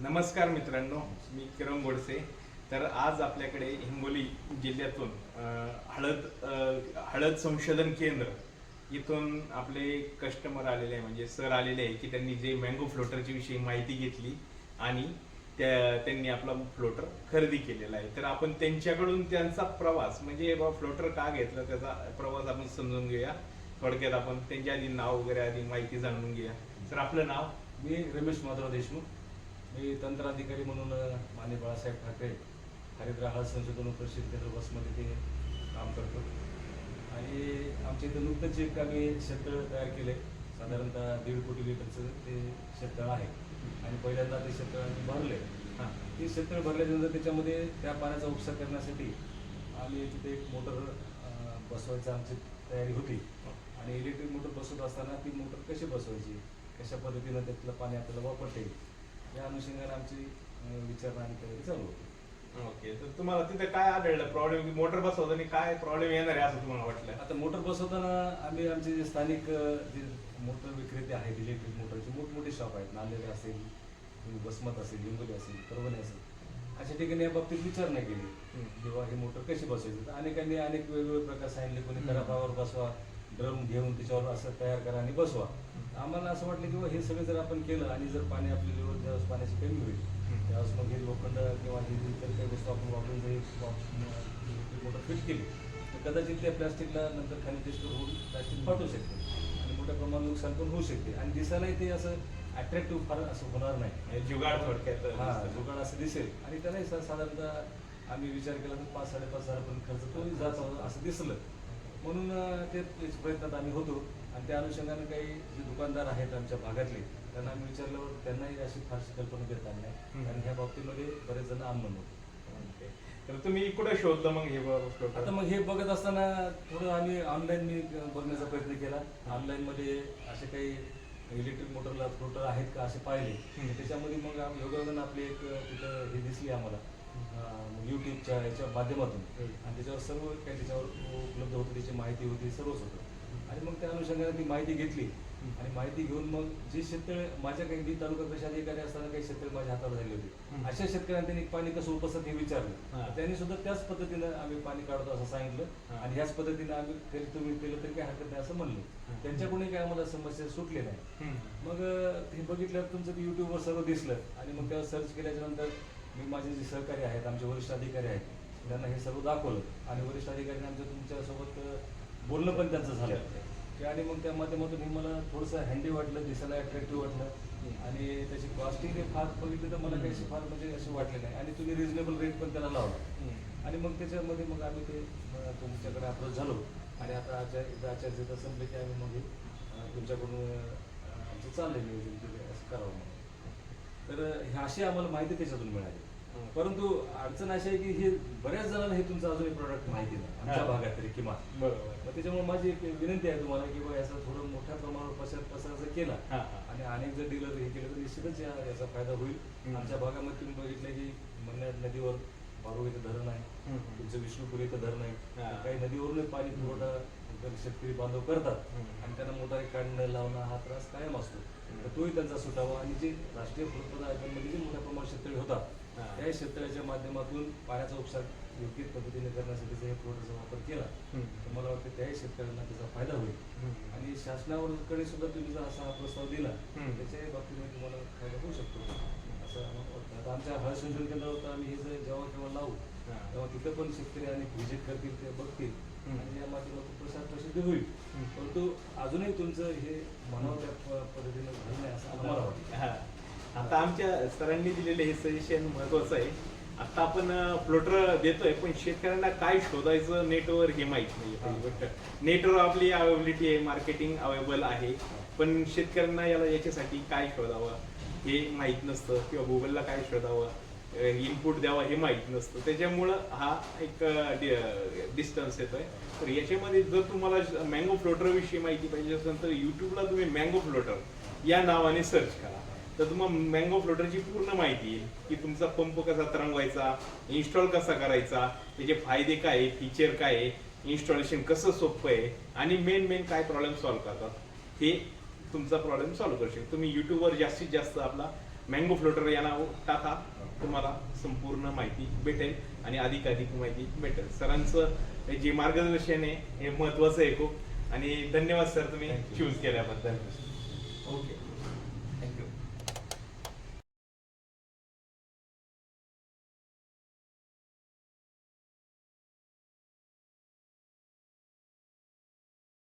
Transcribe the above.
नमस्कार मित्रांनो मी किरण गोडसे. तर आज आपल्याकडे हिंगोली जिल्ह्यातून हळद हळद संशोधन केंद्र इथून आपले कस्टमर आलेले आहे. म्हणजे सर आलेले आहे की त्यांनी जे मँगो फ्लोटरची विषयी माहिती घेतली आणि त्या त्यांनी आपला फ्लोटर खरेदी केलेला आहे. तर आपण त्यांच्याकडून त्यांचा प्रवास म्हणजे बाबा फ्लोटर का घेतला त्याचा प्रवास आपण समजून घेऊया. थोडक्यात आपण त्यांच्या आधी नाव वगैरे आधी माहिती जाणून घेऊया. तर आपलं नाव? मी रमेश माधव देशमुख. मी तंत्राधिकारी म्हणून माने बाळासाहेब ठाकरे हरिद्रा हळद संशोधन प्रशिक्षण केंद्र बसमध्ये ते काम करतो. आणि आमच्या इथं नुकतंच एक आम्ही शेततळ तयार केले साधारणतः दीड कोटी लिटरचं ते शेततळ आहे. आणि पहिल्यांदा ते शेततळ आम्ही भरले हां ते शेततळ भरल्यानंतर त्याच्यामध्ये त्या पाण्याचा उपसा करण्यासाठी आम्ही तिथे एक मोटर बसवायची आमची तयारी होती. आणि इलेक्ट्रिक मोटर बसवत असताना ती मोटर कशी बसवायची? कशा पद्धतीनं त्यातलं पाणी आपल्याला वापरता येईल? या अनुषंगाने आमची विचारणा तयारी चालू होती. ओके तर तुम्हाला तिथे काय आढळलं? प्रॉब्लेम मोटर बसवताना काय प्रॉब्लेम येणार आहे असं तुम्हाला वाटलं? आता मोटर बसवताना आम्ही आमचे जे स्थानिक जे मोटर विक्रेते आहेत इलेक्ट्रिक मोटरचे मोठमोठे शॉप आहेत. नांदेड असेल वसमत असेल हिंगोली असेल परभणी असेल. अशा ठिकाणी या बाबतीत विचारणा केली. किंवा हे मोटर कशी बसवायची? तर अनेकांनी अनेक वेगवेगळे प्रकार सांगितले. कोणी. करापावर बसवा ड्रम घेऊन त्याच्यावर असं तयार करा आणि बसवा आम्हाला असं वाटलं की हे सगळं जर आपण केलं आणि जर पाणी आपल्या लेवल ज्यावेळेस पाण्याची कमी होईल. त्यावेळेस मग हे लोखंड किंवा हे इतर काही वस्तू आपण वापरून जर मोटर फिट केली तर कदाचित त्या प्लास्टिकला नंतर खाली डिस्टर्ब होऊन प्लास्टिक फाटू शकते आणि मोठ्या प्रमाणात नुकसान पण होऊ शकते आणि दिसायलाही ते असं अट्रॅक्टिव्ह फार असं होणार नाही हे जुगाड थोडक्यात हा. जुगाड असं दिसेल आणि त्यालाही साधारणतः आम्ही विचार केला तर पाच साडेपाच हजारापर्यंत खर्च तो जात असं दिसलं म्हणून ते प्रयत्नात आम्ही होतो. आणि त्या अनुषंगाने काही जे दुकानदार आहेत आमच्या भागातले त्यांना आम्ही विचारल्यावर त्यांनाही अशी फारशी कल्पना देत आली नाही. कारण ह्या बाबतीमध्ये बरेच जण अनमन होते. तर तुम्ही कुठे शोधलं मग हे आता मग हे बघत असताना थोडं आम्ही ऑनलाईन मी बघण्याचा प्रयत्न केला. ऑनलाईन मध्ये असे काही इलेक्ट्रिक मोटरला फ्लोटर आहेत का असे पाहिले. त्याच्यामध्ये मग योगायोगानं आपली एक तिथं हे दिसली आम्हाला. युट्यूबच्या याच्या माध्यमातून. आणि त्याच्यावर सर्व काही त्याच्यावर उपलब्ध होतं त्याची माहिती होती सर्वच होतं आणि मग त्या अनुषंगाने ती माहिती घेतली आणि माहिती घेऊन मग जे शेततळे माझ्या काही मी तालुका कृषी अधिकारी असताना काही शेततळे माझ्या हातावर झाले होते. अशा शेतकऱ्यांनी त्यांनी पाणी कसं उपसत हे. विचारलं त्यांनी सुद्धा त्याच पद्धतीनं आम्ही पाणी काढतो असं. सांगितलं आणि ह्याच पद्धतीने आम्ही केलं तुम्ही केलं तरी काही हरकत नाही असं. म्हणलं त्यांच्याकडून काही आम्हाला समस्या सुटली नाही. मग हे बघितल्यावर तुमचं युट्यूबवर सर्व दिसलं आणि मग त्यावर सर्च केल्याच्यानंतर मी माझे जे सहकारी आहेत आमचे वरिष्ठ अधिकारी आहेत त्यांना हे सर्व दाखवलं. आणि वरिष्ठ अधिकाऱ्यांनी आमच्या तुमच्यासोबत बोलणं पण त्यांचं झालं. की आणि मग त्या माध्यमातून हे मला थोडंसं हँडी वाटलं दिसायला अट्रॅक्टिव्ह वाटलं. आणि त्याची कॉस्टिंग हे फार बघितलं तर मला काही फार म्हणजे असे वाटले नाही. आणि तुम्ही रिझनेबल रेट पण त्याला लावला. आणि मग त्याच्यामध्ये मग आम्ही ते तुमच्याकडे अप्रोच झालो. आणि आता आचार्य आचार्य संपले की आम्ही मग तुमच्याकडून आमचं चाललेलं नियोजन असं करावं म्हणून. तर हे अशी आम्हाला माहिती त्याच्यातून मिळाली. परंतु अडचण अशी आहे की हे बऱ्याच जणांना हे तुमचं अजूनही प्रोडक्ट माहिती नाही आमच्या. भागात तरी किमान बरोबर त्याच्यामुळे माझी एक विनंती आहे तुम्हाला की बा याचा थोडं मोठ्या प्रमाणावर प्रसार प्रसार जर केला. आणि अनेक जर डीलर हे केलं तर निश्चितच याचा फायदा होईल. आमच्या भागामध्ये तुम्ही बघितलं की मन्याड नदीवर इथं धरण आहे. तुमचं विष्णुपूर इथं धरण आहे हा. काही नदीवरूनच पाणी पुरवठा शेतकरी बांधव करतात. आणि त्यांना मोटारी काढणं लावणं हा त्रास कायम असतो तर तोही त्यांचा सुटावा आणि जे राष्ट्रीय फलोत्पादनामध्ये जे मोठ्या प्रमाणात शेतकरी होतात हा. त्या शेतकऱ्याच्या माध्यमातून पाण्याचा उपचार योग्य पद्धतीने करण्यासाठी जर प्रोडक्टचा वापर केला. तर मला वाटतं त्याही शेतकऱ्यांना त्याचा फायदा होईल. आणि शासनाकडे सुद्धा तुम्ही जर असा हा प्रस्ताव दिला त्याच्याही बाबतीमध्ये तुम्हाला फायदा होऊ शकतो असं आम्हाला वाटतं आता आमच्या हळद संशोधन केंद्रावर आम्ही हे केव्हा लावू. तेव्हा तिथं पण शेतकरी आणि व्हिजिट करतील ते बघतील. आणि या माध्यमातून प्रसार प्रसिद्ध होईल. परंतु अजूनही तुमचं हे प- पद्धतीनं झालं नाही असं आम्हाला वाटतं. आता आमच्या सरांनी दिलेले हे सजेशन महत्वाचं आहे. आता आपण फ्लोटर देतोय पण शेतकऱ्यांना काय शोधायचं नेटवर हे माहीत नाही नेटवर आपली अवेलेबिलिटी आहे मार्केटिंग अवेलेबल आहे. पण शेतकऱ्यांना याला याच्यासाठी काय शोधावं हे माहीत नसतं किंवा गुगलला काय शोधावं? इनपुट द्यावा हे माहीत नसतं. त्याच्यामुळं हा एक डिस्टन्स येतोय. तर याच्यामध्ये जर तुम्हाला मँगो फ्लोटरविषयी माहिती पाहिजे असेल तर युट्यूबला तुम्ही मँगो फ्लोटर या नावाने सर्च करा. तर तुम्हाला मँगो फ्लोटरची पूर्ण माहिती येईल की तुमचा पंप कसा तरंगवायचा इन्स्टॉल कसा करायचा त्याचे फायदे काय आहे फीचर काय आहे इन्स्टॉलेशन कसं सोपं आहे आणि मेन मेन काय प्रॉब्लेम सॉल्व्ह करतात हे तुमचा प्रॉब्लेम सॉल्व्ह करू शकतो. तुम्ही युट्यूबवर जास्तीत जास्त आपला मँगो फ्लोटर या नाव टाका. तुम्हाला संपूर्ण माहिती भेटेल आणि अधिकाधिक माहिती भेटेल. सरांचं जे मार्गदर्शन आहे हे महत्वाचं आहे खूप. आणि धन्यवाद सर तुम्ही. चूज केल्याबद्दल. ओके